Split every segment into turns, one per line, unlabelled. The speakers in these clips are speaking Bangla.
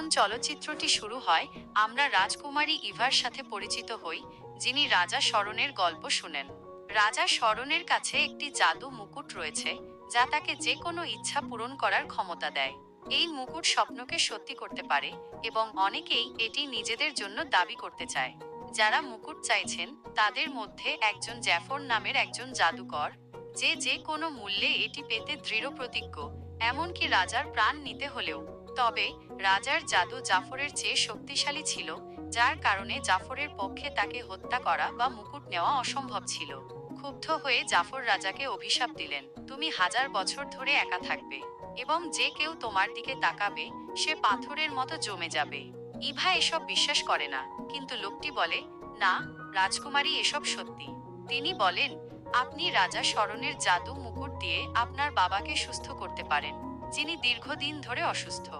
যখন চলচ্চিত্রটি শুরু হয়, আমরা রাজকুমারী ইভার সাথে পরিচিত হই, যিনি রাজা স্মরণের গল্প শুনেন। রাজা স্মরণের কাছে একটি জাদু মুকুট রয়েছে, যা তাকে যে কোনো ইচ্ছা পূরণ করার ক্ষমতা দেয়। এই মুকুট স্বপ্নকে সত্যি করতে পারে এবং অনেকেই এটি নিজেদের জন্য দাবি করতে চায়। যারা মুকুট চাইছেন, তাদের মধ্যে একজন জ্যাফর নামের একজন জাদুকর, যে যে কোনো মূল্যে এটি পেতে দৃঢ় প্রতিজ্ঞ এমনকি রাজার প্রাণ নিতে হলেও। তবে রাজার জাদু জাফরের চেয়ে শক্তিশালী ছিল, যার কারণে জাফরের পক্ষে তাকে হত্যা করা বা মুকুট নেওয়া অসম্ভব ছিল। ক্ষুব্ধ হয়ে জাফর রাজাকে অভিশাপ দিলেন, তুমি হাজার বছর ধরে একা থাকবে এবং যে কেউ তোমার দিকে তাকাবে, সে পাথরের মতো জমে যাবে। ইভা এসব বিশ্বাস করে না, কিন্তু লোকটি বলে, না, রাজকুমারী এসব সত্যি। তিনি বলেন, আপনি রাজা স্মরণের জাদু মুকুট দিয়ে আপনার বাবাকে সুস্থ করতে পারেন। যিনি দীর্ঘদিন ধরে অসুস্থ।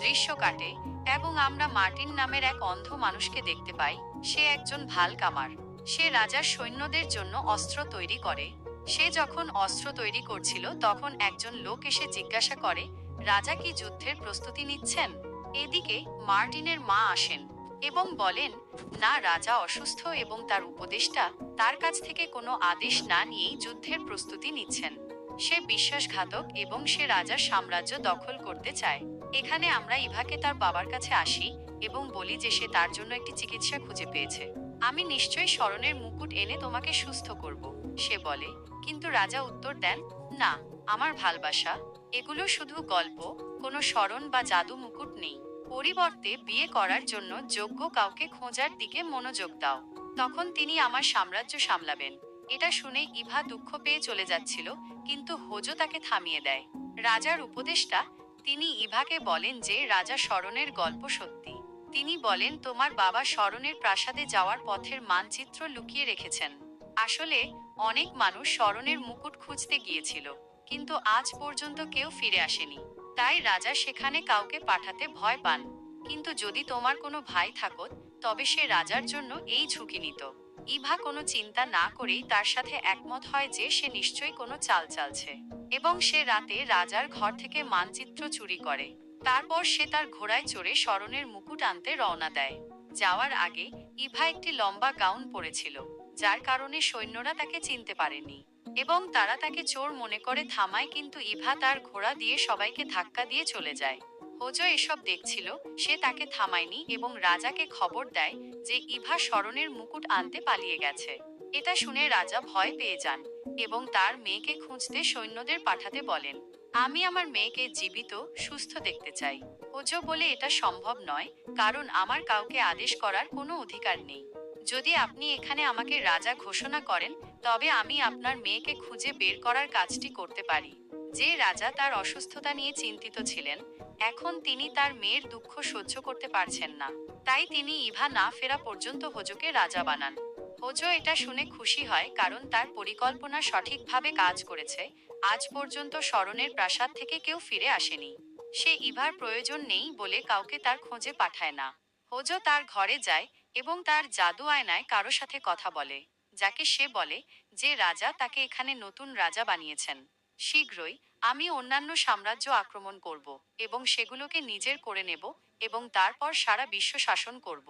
দৃশ্য কাটে এবং আমরা মার্টিন নামের এক অন্ধ মানুষকে দেখতে পাই। সে একজন ভালো কামার। সে রাজার সৈন্যদের জন্য অস্ত্র তৈরি করে। সে যখন অস্ত্র তৈরি করছিল, তখন একজন লোক এসে জিজ্ঞাসা করে, রাজা কি যুদ্ধের প্রস্তুতি নিচ্ছেন? এদিকে মার্টিনের মা আসেন এবং বলেন, না, রাজা অসুস্থ এবং তার উপদেষ্টা তার কাছ থেকে কোনো আদেশ না নিয়েই যুদ্ধের প্রস্তুতি নিচ্ছেন। সে বিশ্বাসঘাতক এবং সে রাজার সাম্রাজ্য দখল করতে চায়। এখানে আমরা ইভাকে তার বাবার কাছে আসি এবং বলি যে সে তার জন্য একটি চিকিৎসা খুঁজে পেয়েছে। আমি নিশ্চয়ই স্মরণের মুকুট এনে তোমাকে সুস্থ করব, সে বলে। কিন্তু রাজা উত্তর দেন, না, আমার ভালবাসা। এগুলো শুধু গল্প, কোনো স্মরণ বা জাদু মুকুট নেই। পরিবর্তে বিয়ে করার জন্য যোগ্য কাউকে খোঁজার দিকে মনোযোগ দাও। তখন তিনি আমার সাম্রাজ্য সামলাবেন। এটা শুনে ইভা দুঃখ পেয়ে চলে যাচ্ছিল, কিন্তু হোজো তাকে থামিয়ে দেয়। রাজার উপদেষ্টা, তিনি ইভাকে বলেন যে রাজা স্মরণের গল্প সত্যি। তিনি বলেন, তোমার বাবা স্মরণের প্রাসাদে যাওয়ার পথের মানচিত্র লুকিয়ে রেখেছেন। আসলে অনেক মানুষ স্মরণের মুকুট খুঁজতে গিয়েছিল, কিন্তু আজ পর্যন্ত কেউ ফিরে আসেনি। তাই রাজা সেখানে কাউকে পাঠাতে ভয় পান। কিন্তু যদি তোমার কোনো ভাই থাকত তবে সে রাজার জন্য এই ঝুঁকি নিত। ইভা কোনো চিন্তা না করেই তার সাথে একমত হয় যে সে নিশ্চয়ই কোনো চাল চালছে। এবং সে রাতে রাজার ঘর থেকে মানচিত্র চুরি করে। তারপর সে তার ঘোড়ায় চড়ে স্মরণের মুকুট আনতে রওনা দেয়। যাওয়ার আগে ইভা একটি লম্বা গাউন পরেছিল, যার কারণে সৈন্যরা তাকে চিনতে পারেনি। এবং তারা তাকে চোর মনে করে থামায়, কিন্তু ইভা তার ঘোড়া দিয়ে সবাইকে ধাক্কা দিয়ে চলে যায়। হোজো এসব দেখছিল, সে তাকে থামায়নি এবং রাজাকে খবর দেয় যে ইভা স্মরণের মুকুট আনতে পালিয়ে গেছে। এটা শুনে রাজা ভয় পেয়ে যান এবং তার মেয়েকে খুঁজতে সৈন্যদের পাঠাতে বলেন, আমি আমার মেয়েকে জীবিত, সুস্থ দেখতে চাই। হোজো বলে এটা সম্ভব নয়, কারণ আমার কাউকে আদেশ করার কোনো অধিকার নেই। যদি আপনি এখানে আমাকে রাজা ঘোষণা করেন, তবে আমি আপনার মেয়েকে খুঁজে বের করার কাজটি করতে পারি। যে রাজা তার অসুস্থতা নিয়ে চিন্তিত ছিলেন এখন তিনি তার মেয়ের দুঃখ সহ্য করতে পারছেন না। তাই তিনি ইভা না ফেরা পর্যন্ত হোজোকে রাজা বানান। হোজো এটা শুনে খুশি হয় কারণ তার পরিকল্পনা সঠিকভাবে কাজ করেছে। আজ পর্যন্ত স্মরণের প্রাসাদ থেকে কেউ ফিরে আসেনি। সে ইভার প্রয়োজন নেই বলে কাউকে তার খোঁজে পাঠায় না। হোজো তার ঘরে যায় এবং তার জাদু আয়নায় কারও সাথে কথা বলে, যাকে সে বলে যে রাজা তাকে এখানে নতুন রাজা বানিয়েছেন। শীঘ্রই আমি অন্যান্য সাম্রাজ্য আক্রমণ করব এবং সেগুলোকে নিজের করে নেব এবং তারপর সারা বিশ্ব শাসন করব।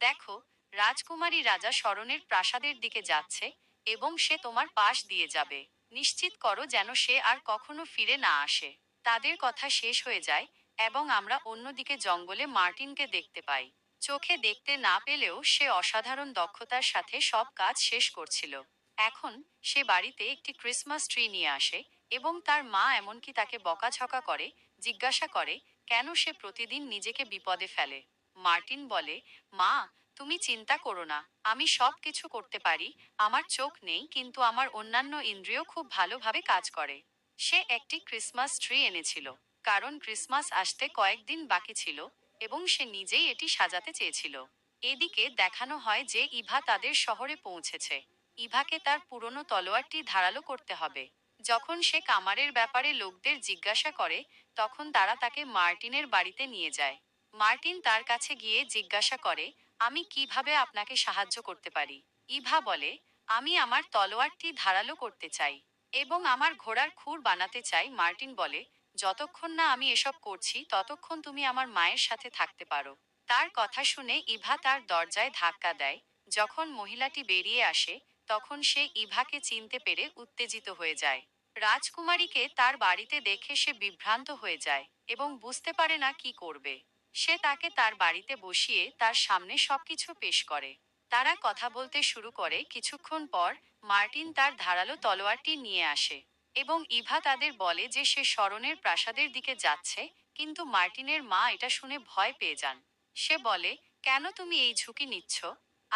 দেখো, রাজকুমারী রাজা স্মরণের প্রাসাদের দিকে যাচ্ছে এবং সে তোমার পাশ দিয়ে যাবে। নিশ্চিত করো যেন সে আর কখনো ফিরে না আসে। তাদের কথা শেষ হয়ে যায় এবং আমরা অন্যদিকে জঙ্গলে মার্টিনকে দেখতে পাই। চোখে দেখতে না পেলেও সে অসাধারণ দক্ষতার সাথে সব কাজ শেষ করছিল। এখন সে বাড়িতে একটি ক্রিসমাস ট্রি নিয়ে আসে এবং তার মা এমনকি তাকে বকাঝকা করে, জিজ্ঞাসা করে, কেন সে প্রতিদিন নিজেকে বিপদে ফেলে? মার্টিন বলে, মা, তুমি চিন্তা করো না, আমি সব কিছু করতে পারি, আমার চোখ নেই, কিন্তু আমার অন্যান্য ইন্দ্রিয় খুব ভালোভাবে কাজ করে। সে একটি ক্রিসমাস ট্রি এনেছিল, কারণ ক্রিসমাস আসতে কয়েকদিন বাকি ছিল এবং সে নিজেই এটি সাজাতে চেয়েছিল। এদিকে দেখানো হয় যে ইভা তাদের শহরে পৌঁছেছে। ইভাকে তার পুরনো তলোয়ারটি ধারালো করতে হবে। যখন সে কামারের ব্যাপারে লোকদের জিজ্ঞাসা করে, তখন তারা তাকে মার্টিনের বাড়িতে নিয়ে যায়। মার্টিন তার কাছে গিয়ে জিজ্ঞাসা করে, আমি কীভাবে আপনাকে সাহায্য করতে পারি? ইভা বলে, আমি আমার তলোয়ারটি ধারালো করতে চাই এবং আমার ঘোড়ার খুর বানাতে চাই। মার্টিন বলে, যতক্ষণ না আমি এসব করছি, ততক্ষণ তুমি আমার মায়ের সাথে থাকতে পারো। তার কথা শুনে ইভা তার দরজায় ধাক্কা দেয়। যখন মহিলাটি বেরিয়ে আসে তখন সে ইভাকে চিনতে পেরে উত্তেজিত হয়ে যায়। রাজকুমারীকে তার বাড়িতে দেখে সে বিভ্রান্ত হয়ে যায় এবং বুঝতে পারে না কি করবে। সে তাকে তার বাড়িতে বসিয়ে তার সামনে সবকিছু পেশ করে। তারা কথা বলতে শুরু করে। কিছুক্ষণ পর মার্টিন তার ধারালো তলোয়ারটি নিয়ে আসে এবং ইভা তাদের বলে যে সে স্মরণের প্রাসাদের দিকে যাচ্ছে, কিন্তু মার্টিনের মা এটা শুনে ভয় পেয়ে যান। সে বলে, কেন তুমি এই ঝুঁকি নিচ্ছ?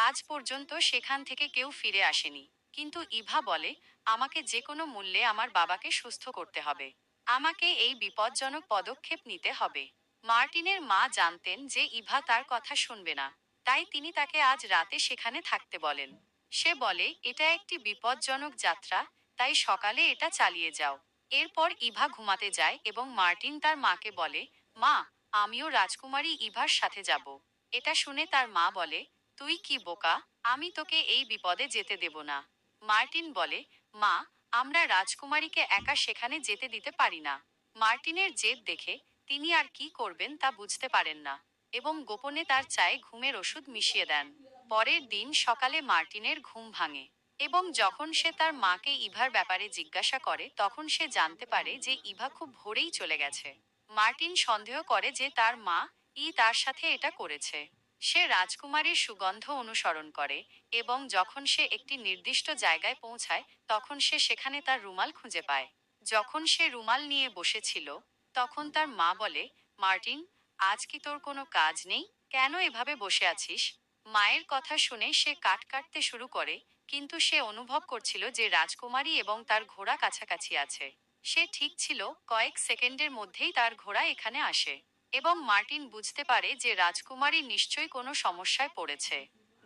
আজ পর্যন্ত সেখান থেকে কেউ ফিরে আসেনি। কিন্তু ইভা বলে, আমাকে যে কোনো মূল্যে আমার বাবাকে সুস্থ করতে হবে। আমাকে এই বিপজ্জনক পদক্ষেপ নিতে হবে। মার্টিনের মা জানতেন যে ইভা তার কথা শুনবে না। তাই তিনি তাকে আজ রাতে সেখানে থাকতে বলেন। সে বলে, এটা একটি বিপজ্জনক যাত্রা, তাই সকালে এটা চালিয়ে যাও। এরপর ইভা ঘুমাতে যায় এবং মার্টিন তার মাকে বলে, মা, আমিও রাজকুমারী ইভার সাথে যাব। এটা শুনে তার মা বলে তুই কি বোকা? আমি তোকে এই বিপদে যেতে দেব না। মার্টিন বলে, মা, আমরা রাজকুমারীকে একা সেখানে যেতে দিতে পারি না। মার্টিনের জেদ দেখে তিনি আর কি করবেন তা বুঝতে পারেন না এবং গোপনে তার চায়ে ঘুমের ওষুধ মিশিয়ে দেন। পরের দিন সকালে মার্টিনের ঘুম ভাঙে এবং যখন সে তার মাকে ইভার ব্যাপারে জিজ্ঞাসা করে, তখন সে জানতে পারে যে ইভা খুব ভোরেই চলে গেছে। মার্টিন সন্দেহ করে যে তার মা ই তার সাথে এটা করেছে। সে রাজকুমারীর সুগন্ধ অনুসরণ করে এবং যখন সে একটি নির্দিষ্ট জায়গায় পৌঁছায়, তখন সে সেখানে তার রুমাল খুঁজে পায়। যখন সে রুমাল নিয়ে বসেছিল, তখন তার মা বলে, মার্টিন, আজ কি তোর কোনো কাজ নেই? কেন এভাবে বসে আছিস? মায়ের কথা শুনে সে কাট কাটতে শুরু করে, কিন্তু সে অনুভব করছিল যে রাজকুমারী এবং তার ঘোড়া কাছাকাছি আছে। সে ঠিক ছিল, কয়েক সেকেন্ডের মধ্যেই তার ঘোড়া এখানে আসে। এবং মার্টিন বুঝতে পারে যে রাজকুমারী নিশ্চয়ই কোনো সমস্যায় পড়েছে।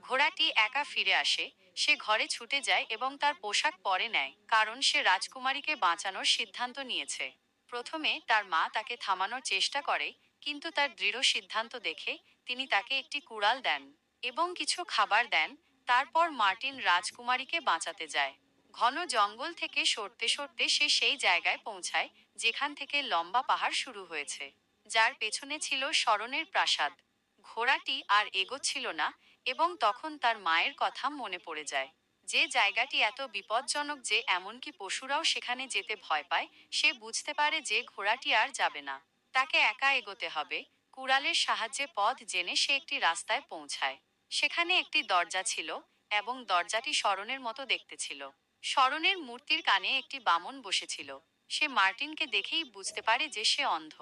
ঘোড়াটি একা ফিরে আসে, সে ঘরে ছুটে যায় এবং তার পোশাক পরে নেয়, কারণ সে রাজকুমারীকে বাঁচানোর সিদ্ধান্ত নিয়েছে। প্রথমে তার মা তাকে থামানোর চেষ্টা করে, কিন্তু তার দৃঢ় সিদ্ধান্ত দেখে তিনি তাকে একটি কুড়াল দেন এবং কিছু খাবার দেন, তারপর মার্টিন রাজকুমারীকে বাঁচাতে যায়। ঘন জঙ্গল থেকে সরতে সরতে সে সেই জায়গায় পৌঁছায়, যেখান থেকে লম্বা পাহাড় শুরু হয়েছে। যার পেছনে ছিল স্মরণের প্রাসাদ। ঘোড়াটি আর এগোচ্ছিল না এবং তখন তার মায়ের কথা মনে পড়ে যায়। যে জায়গাটি এত বিপজ্জনক যে এমনকি পশুরাও সেখানে যেতে ভয় পায়, সে বুঝতে পারে যে ঘোড়াটি আর যাবে না। তাকে একা এগোতে হবে, কুড়ালের সাহায্যে পথ জেনে সে একটি রাস্তায় পৌঁছায়। সেখানে একটি দরজা ছিল এবং দরজাটি স্মরণের মতো দেখতে ছিল। স্মরণের মূর্তির কানে একটি বামন বসেছিল। সে মার্টিনকে দেখেই বুঝতে পারে যে সে অন্ধ।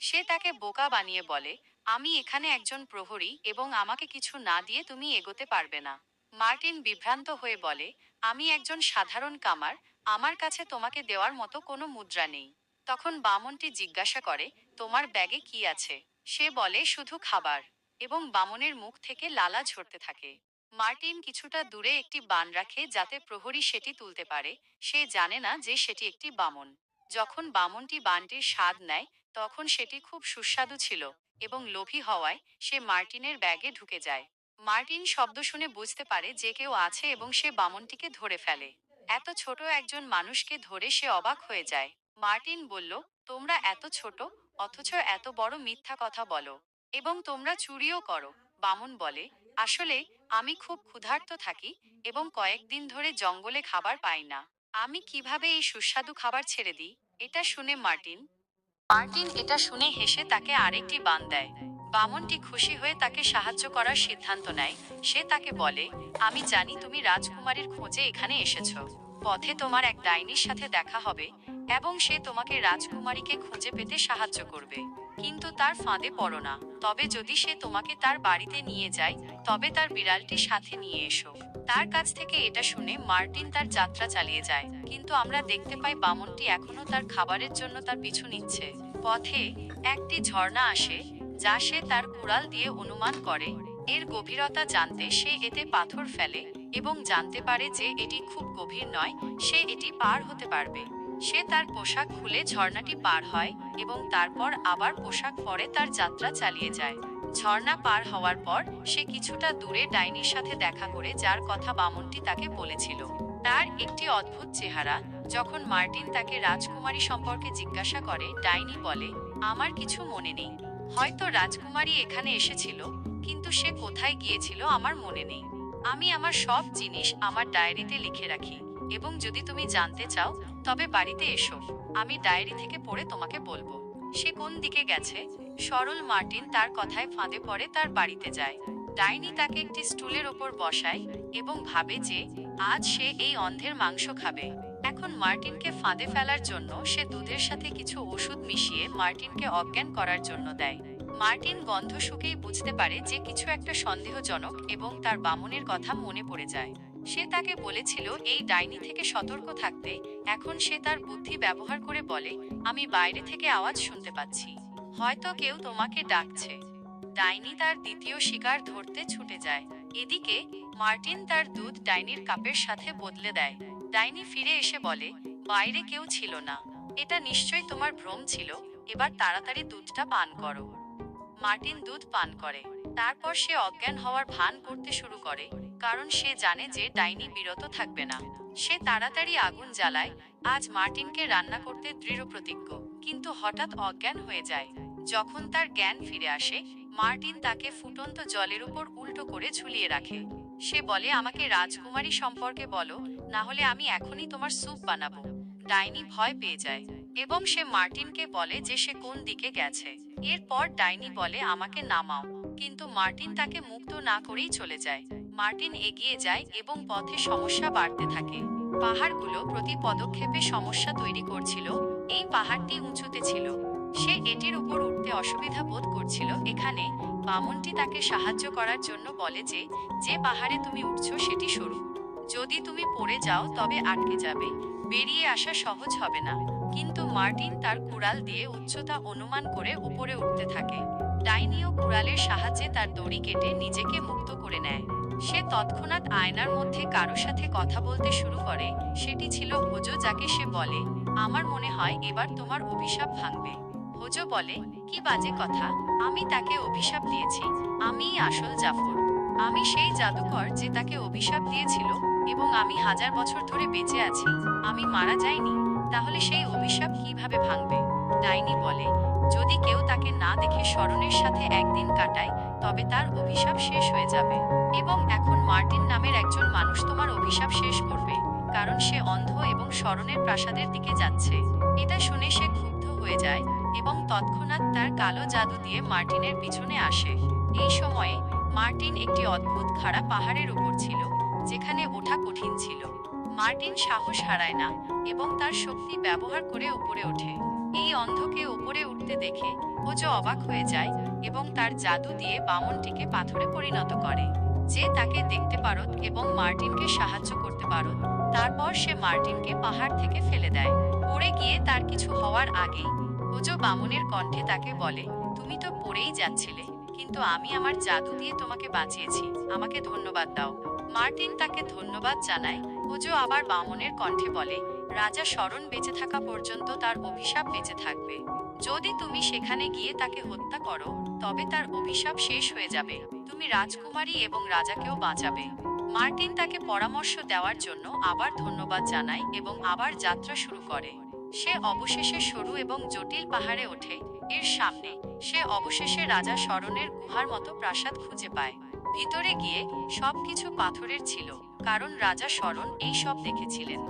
সে তাকে বোকা বানিয়ে বলে, আমি এখানে একজন প্রহরী এবং আমাকে কিছু না দিয়ে তুমি এগোতে পারবে না। মার্টিন বিভ্রান্ত হয়ে বলে, আমি একজন সাধারণ কামার, আমার কাছে তোমাকে দেওয়ার মতো কোনো মুদ্রা নেই। তখন বামনটি জিজ্ঞাসা করে, তোমার ব্যাগে কি আছে? সে বলে, শুধু খাবার। এবং বামনের মুখ থেকে লালা ঝরতে থাকে। মার্টিন কিছুটা দূরে একটি বান রাখে যাতে প্রহরী সেটি তুলতে পারে। সে জানে না যে সেটি একটি বামন। যখন বামনটি বানটির স্বাদ নেয় তখন সেটি খুব সুস্বাদু ছিল এবং লোভী হওয়ায় সে মার্টিনের ব্যাগে ঢুকে যায়। মার্টিন শব্দ শুনে বুঝতে পারে যে কেউ আছে এবং সে বামনটিকে ধরে ফেলে। এত ছোট একজন মানুষকে ধরে সে অবাক হয়ে যায়। মার্টিন বলল, তোমরা এত ছোট, অথচ এত বড় মিথ্যা কথা বলো এবং তোমরা চুরিও করো। বামন বলে, আসলে আমি খুব ক্ষুধার্ত থাকি এবং কয়েকদিন ধরে জঙ্গলে খাবার পাই না। আমি কীভাবে এই সুস্বাদু খাবার ছেড়ে দিই? এটা শুনে মার্টিন মার্টিন এটা শুনে হেসে তাকে আরেকটি বান দেয়। বামনটি খুশি হয়ে তাকে সাহায্য করার সিদ্ধান্ত নেয়। সে তাকে বলে, আমি জানি তুমি রাজকুমারীর খোঁজে এখানে এসেছ। পথে তোমার এক ডাইনির সাথে দেখা হবে এবং সে তোমাকে রাজকুমারীকে খুঁজে পেতে সাহায্য করবে। কিন্তু তার ফাঁদে পড়ো না। তবে যদি সে তোমাকে তার বাড়িতে নিয়ে যায়, তবে তার বিড়ালটি সাথে নিয়ে এসো। তার কাছ থেকে এটা শুনে মার্টিন তার যাত্রা চালিয়ে যায়। কিন্তু আমরা দেখতে পাই বামনটি এখনও তার খাবারের জন্য তার পিছু নিচ্ছে। পথে একটি ঝর্ণা আসে, যা সে তার কুড়াল দিয়ে অনুমান করে। এর গভীরতা জানতে সে এতে পাথর ফেলে এবং জানতে পারে যে এটি খুব গভীর নয়, সে এটি পার হতে পারবে। সে তার পোশাক খুলে ঝর্ণাটি পার হয় এবং তারপর আবার পোশাক পরে তার যাত্রা চালিয়ে যায়। ঝর্ণা পার হওয়ার পর সে কিছুটা দূরে ডাইনির সাথে দেখা করে যার কথা বামনটি তাকে বলেছিল। তার একটি অদ্ভুত চেহারা, যখন মার্টিন তাকে রাজকুমারী সম্পর্কে জিজ্ঞাসা করে, ডাইনি বলে, আমার কিছু মনে নেই। হয়তো রাজকুমারী এখানে এসেছিল, কিন্তু সে কোথায় গিয়েছিল আমার মনে নেই। আমি আমার সব জিনিস আমার ডায়েরিতে লিখে রাখি। এবং যদি তুমি জানতে চাও, তবে বাড়িতে এসো। আমি ডায়েরি থেকে পড়ে তোমাকে বলব। সে কোন দিকে গেছে? সরল মার্টিন তার কথায় ফাঁদে পড়ে তার বাড়িতে যায়। ডাইনি তাকে একটি স্টুলের ওপর বসায় এবং ভাবে যে, আজ সে এই অন্ধের মাংস খাবে। এখন মার্টিনকে ফাঁদে ফেলার জন্য সে দুধের সাথে কিছু ওষুধ মিশিয়ে মার্টিনকে অজ্ঞান করার জন্য দেয়। মার্টিন গন্ধ শুকেই বুঝতে পারে যে কিছু একটা সন্দেহজনক এবং তার বামনের কথা মনে পড়ে যায়। সে তাকে বলেছিল, এই ডাইনি থেকে সতর্ক থাকতে, এখন সে তার বুদ্ধি ব্যবহার করে বলে, আমি বাইরে থেকে আওয়াজ শুনতে পাচ্ছি। হয়তো কেউ তোমাকে ডাকছে। ডাইনি তার দ্বিতীয় শিকার ধরতে ছুটে যায়। এদিকে মার্টিন তার দুধ ডাইনির কাপের সাথে বদলে দেয়। ডাইনি ফিরে এসে বলে, বাইরে কেউ ছিল না। এটা নিশ্চয়ই তোমার ভ্রম ছিল। এবার তাড়াতাড়ি দুধটা পান করো। মার্টিন দুধ পান করে। তারপর সে অজ্ঞান হওয়ার ভান করতে শুরু করে, কারণ সে জানে যে ডাইনি বিরত থাকবে না। সে তাড়াতাড়ি আগুন জ্বালায়, আজ মার্টিনকে রান্না করতে দৃঢ় প্রতিজ্ঞ, কিন্তু হঠাৎ অজ্ঞান হয়ে যায়। যখন তার জ্ঞান ফিরে আসে, মার্টিন তাকে ফুটন্ত জলের উপর উল্টো করে ঝুলিয়ে রাখে। সে বলে, আমাকে রাজকুমারী সম্পর্কে বলো, না হলে আমি এখনই তোমার স্যুপ বানাবো। ডাইনি ভয় পেয়ে যায়, এবং সে মার্টিনকে বলে যে সে কোন দিকে গেছে। এরপর ডাইনি বলে, আমাকে নামাও। কিন্তু মার্টিন তাকে মুক্ত না করেই চলে যায়। মার্টিন এগিয়ে যায় এবং পথে সমস্যা বাড়তে থাকে। পাহাড়গুলো প্রতি পদক্ষেপে সমস্যা তৈরি করছিল, এই পাহাড়টি উঁচুতে ছিল। সে এটির উপর উঠতে অসুবিধা বোধ করছিল, এখানে বামনটি তাকে সাহায্য করার জন্য বলে যে যে পাহাড়ে তুমি উঠছো সেটি সরু। যদি তুমি পড়ে যাও তবে আটকে যাবে। বেরিয়ে আসা সহজ হবে না। কিন্তু মার্টিন তার কুড়াল দিয়ে উচ্চতা অনুমান করে উপরে উঠতে থাকে। ডাইনিও কুড়ালের সাহায্যে তার দড়ি কেটে নিজেকে মুক্ত করে নেয়। সে তৎক্ষণাৎ আয়নার মধ্যে কারও সাথে কথা বলতে শুরু করে। সেটি ছিল হোজো যাকে সে বলে, আমার মনে হয় এবার তোমার অভিশাপ ভাঙবে। হোজো বলে, কি বাজে কথা? আমি তাকে অভিশাপ দিয়েছি। আমিই আসল জাফর। আমি সেই জাদুকর যে তাকে অভিশাপ দিয়েছিল এবং আমি হাজার বছর ধরে বেঁচে আছি। আমি মারা যাইনি। তাহলে সেই অভিশাপ কীভাবে ভাঙবে? ডাইনি বলে যদি কেউ তাকে না দেখে স্মরণের সাথে একদিন কাটায়, তবে তার অভিশাপ শেষ হয়ে যাবে। এবং এখন মার্টিন নামের একজন মানুষ তোমার অভিশাপ শেষ করবে, কারণ সে অন্ধ এবং স্মরণের প্রাসাদের দিকে যাচ্ছে। এটা শুনে সে ক্ষুব্ধ হয়ে যায় এবং তৎক্ষণাৎ তার কালো জাদু দিয়ে মার্টিনের পিছনে আসে। এই সময়ে মার্টিন একটি অদ্ভুত খাড়া পাহাড়ের উপর ছিল, যেখানে ওঠা কঠিন ছিল। মার্টিন সাহস হারায় না এবং তার শক্তি ব্যবহার করে উপরে ওঠে। এই অন্ধকে ওপরে উঠতে দেখে ওজো অবাক হয়ে যায় এবং তার জাদু দিয়ে বামনটিকে পাথরে পরিণত করে। যে তাকে দেখতে পারত এবং মার্টিনকে সাহায্য করতে পারত, তারপর সে মার্টিনকে পাহাড় থেকে ফেলে দেয়। পড়ে গিয়ে তার কিছু হওয়ার আগেই ওজো বামনের কণ্ঠে তাকে বলে, তুমি তো পড়েই যাচ্ছিলে, কিন্তু আমি আমার জাদু দিয়ে তোমাকে বাঁচিয়েছি, আমাকে ধন্যবাদ দাও। মার্টিন তাকে ধন্যবাদ জানায় ওজো আবার বামনের কণ্ঠে বলে রাজা শরণ বেঁচে থাকা পর্যন্ত তার অভিশাপ বেঁচে থাকবে। যদি তুমি সেখানে গিয়ে তাকে হত্যা করো, তবে তার অভিশাপ শেষ হয়ে যাবে। তুমি রাজকুমারী এবং রাজাকেও বাঁচাবে। মার্টিন তাকে পরামর্শ দেওয়ার জন্য আবার ধন্যবাদ জানায় এবং আবার যাত্রা শুরু করে। সে অবশেষে সরু এবং জটিল পাহাড়ে ওঠে। এর সামনে সে অবশেষে রাজা শরণের গুহার মতো প্রাসাদ খুঁজে পায়। ভিতরে গিয়ে সবকিছু পাথরের ছিল, কারণ রাজা শরণ এই সব দেখেছিলেন।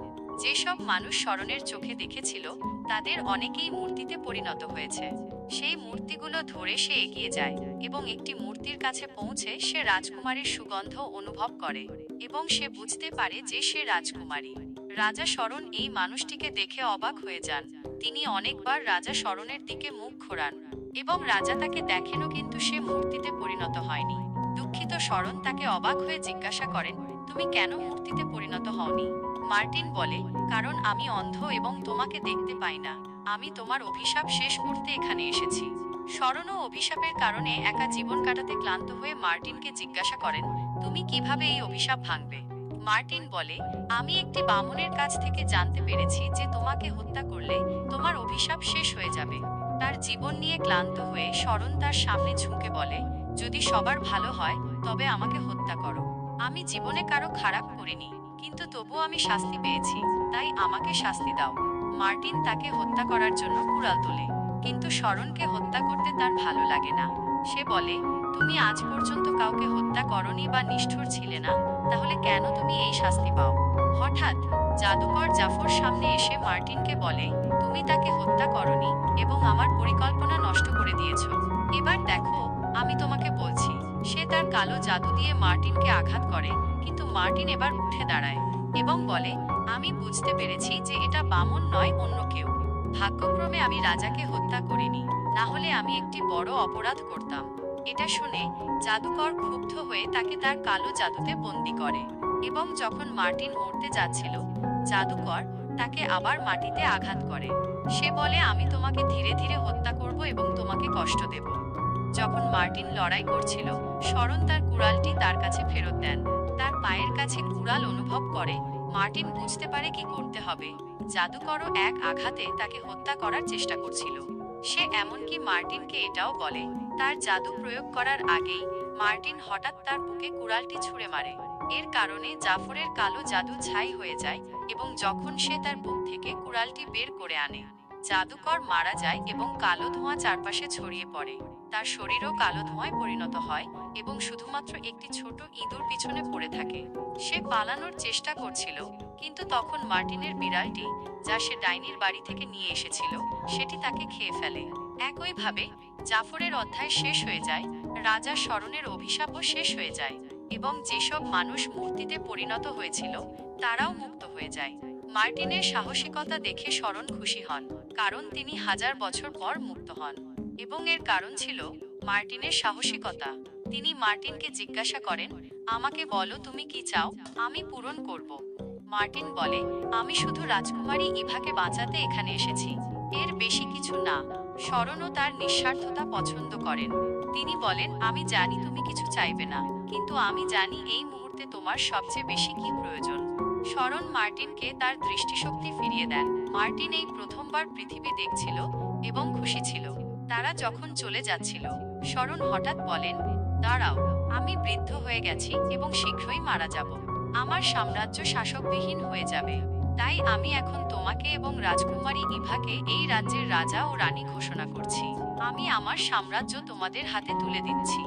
যেসব মানুষ শরণের চোখে দেখেছিল, তাদের অনেকেই মূর্তিতে পরিণত হয়েছে। সেই মূর্তিগুলো ধরে সে এগিয়ে যায় এবং একটি মূর্তির কাছে পৌঁছে সে রাজকুমারীর সুগন্ধ অনুভব করে এবং সে বুঝতে পারে যে সে রাজকুমারী। রাজা শরণ এই মানুষটিকে দেখে অবাক হয়ে যান। তিনি অনেকবার রাজা শরণের দিকে মুখ ঘোরান এবং রাজা তাকে দেখেনও কিন্তু সে মূর্তিতে পরিণত হয়নি। দুঃখিত শরণ তাকে অবাক হয়ে জিজ্ঞাসা করেন, তুমি কেন মূর্তিতে পরিণত হওনি? মার্টিন বলে, কারণ আমি অন্ধ এবং তোমাকে দেখতে পাই না। আমি তোমার অভিশাপ শেষ করতে এখানে এসেছি। স্মরণ ও অভিশাপের কারণে একা জীবন কাটাতে ক্লান্ত হয়ে মার্টিনকে জিজ্ঞাসা করেন, তুমি কীভাবে এই অভিশাপ ভাঙবে? মার্টিন বলে, আমি একটি বামনের কাছ থেকে জানতে পেরেছি যে তোমাকে হত্যা করলে তোমার অভিশাপ শেষ হয়ে যাবে। তার জীবন নিয়ে ক্লান্ত হয়ে শরণ তার সামনে ঝুঁকে বলে, যদি সবার ভালো হয়, তবে আমাকে হত্যা করো। আমি জীবনে কারও খারাপ করিনি। কিন্তু তবুও আমি শাস্তি পেয়েছি, তাই আমাকে শাস্তি দাও। মার্টিন তাকে হত্যা করার জন্য কুড়াল তোলে, কিন্তু শরণকে হত্যা করতে তার ভালো লাগে না। সে বলে, তুমি আজ পর্যন্ত কাউকে হত্যা করনি বা নিষ্ঠুর ছিলে না, তাহলে কেন তুমি এই শাস্তি পাও? হঠাৎ জাদুকর জাফর সামনে এসে মার্টিনকে বলে, তুমি তাকে হত্যা করনি এবং আমার পরিকল্পনা নষ্ট করে দিয়েছ। এবার দেখো, আমি তোমাকে বলছি। সে তার কালো জাদু দিয়ে মার্টিনকে আঘাত করে কিন্তু মার্টিন এবার উঠে দাঁড়ায় এবং বলে, আমি বুঝতে পেরেছি যে এটা বামন নয়, অন্য কেউ। ভাগ্যক্রমে আমি রাজাকে হত্যা করিনি। না হলে আমি একটি বড় অপরাধ করতাম এটা শুনে জাদুকর ক্ষুব্ধ হয়ে তাকে তার কালো জাদুতে বন্দি করে এবং যখন মার্টিন মরতে যাচ্ছিল, জাদুকর তাকে আবার মাটিতে আঘাত করে। সে বলে, আমি তোমাকে ধীরে ধীরে হত্যা করব এবং তোমাকে কষ্ট দেব। যখন মার্টিন লড়াই করছিল, শরণ তার কুড়ালটি তার কাছে ফেরত দেন। তার পায়ের কাছে কুড়াল অনুভব করে। মার্টিন বুঝতে পারে কি করতে হবে। জাদুকরও এক আঘাতে তাকে হত্যা করার চেষ্টা করছিল। সে এমনকি মার্টিনকে এটাও বলে। তার জাদু প্রয়োগ করার আগেই মার্টিন হঠাৎ তার বুকে কুড়ালটি ছুঁড়ে মারে। এর কারণে জাফরের কালো জাদু ছাই হয়ে যায় এবং যখন সে তার বুক থেকে কুড়ালটি বের করে আনে জাদুকর মারা যায় এবং কালো ধোঁয়া চারপাশে ছড়িয়ে পড়ে। তার শরীরও কালো ধোঁয়ায় পরিণত হয় এবং শুধুমাত্র একটি ছোট ইঁদুর পিছনে পড়ে থাকে। সে পালানোর চেষ্টা করছিল, কিন্তু তখন মার্টিনের বিড়ালটি, যা সে ডাইনির বাড়ি থেকে নিয়ে এসেছিল, সেটি তাকে খেয়ে ফেলে। একইভাবে, জাফরের অধ্যায় শেষ হয়ে যায়, রাজা স্মরণের অভিশাপও শেষ হয়ে যায় এবং যেসব মানুষ মূর্তিতে পরিণত হয়েছিল, তারাও মুক্ত হয়ে যায়। মার্টিনের সাহসিকতা দেখে স্মরণ খুশি হন। কারণ তিনি হাজার বছর পর মুক্ত হন এবং এর কারণ ছিল মার্টিনের সাহসিকতা। তিনি মার্টিনকে জিজ্ঞাসা করেন, আমাকে বলো তুমি কি চাও? আমি পূরণ করব। মার্টিন বলে, আমি শুধু রাজকুমারী ইভাকে বাঁচাতে এখানে এসেছি। এর বেশি কিছু না স্মরণও তার নিঃস্বার্থতা পছন্দ করেন। তিনি বলেন, আমি জানি তুমি কিছু চাইবে না, কিন্তু আমি জানি এই মুহূর্তে তোমার সবচেয়ে বেশি কি প্রয়োজন। স্মরণ মার্টিনকে তার দৃষ্টিশক্তি ফিরিয়ে দেন। মার্টিন এই প্রথমবার পৃথিবী দেখছিল এবং খুশি ছিল। তারা যখন চলে যাচ্ছিল স্মরণ হঠাৎ বলেন, দাঁড়াও, আমি বৃদ্ধ হয়ে গেছি এবং শীঘ্রই মারা যাব। আমার সাম্রাজ্য শাসকবিহীন হয়ে যাবে। তাই আমি এখন তোমাকে এবং রাজকুমারী ইভাকে এই রাজ্যের রাজা ও রানী ঘোষণা করছি। আমি আমার সাম্রাজ্য তোমাদের হাতে তুলে দিচ্ছি।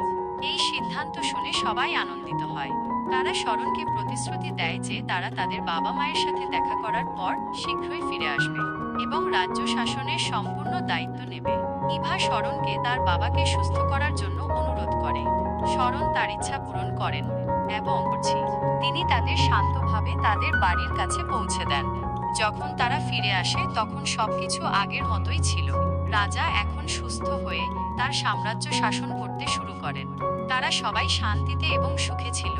এই সিদ্ধান্ত শুনে সবাই আনন্দিত হয়। তারা স্মরণকে প্রতিশ্রুতি দেয় যে তারা তাদের বাবা মায়ের সাথে দেখা করার পর শীঘ্রই ফিরে আসবে। এবং রাজ্য শাসনের সম্পূর্ণ দায়িত্ব নেবে। ইভা স্মরণকে তার বাবাকে সুস্থ করার জন্য অনুরোধ করে। স্মরণ তার ইচ্ছা পূরণ করেন এবং তিনি তাদের শান্তভাবে তাদের বাড়ির কাছে পৌঁছে দেন। যখন তারা ফিরে আসে, তখন সবকিছু আগের মতোই ছিল। রাজা এখন সুস্থ হয়ে তার সাম্রাজ্য শাসন করতে শুরু করেন। তারা সবাই শান্তিতে এবং সুখে ছিল।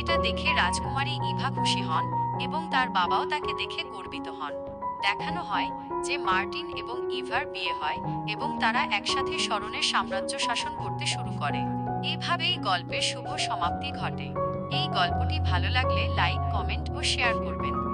এটা দেখে রাজকুমারী ইভা খুশি হন এবং তার বাবাও তাকে দেখে গর্বিত হন। দেখানো হয় যে মার্টিন এবং ইভার বিয়ে হয় এবং তারা একসাথে স্মরণের সাম্রাজ্য শাসন করতে শুরু করে। এভাবেই গল্পের শুভ সমাপ্তি ঘটে। এই গল্পটি ভালো লাগলে লাইক, কমেন্ট ও শেয়ার করবেন।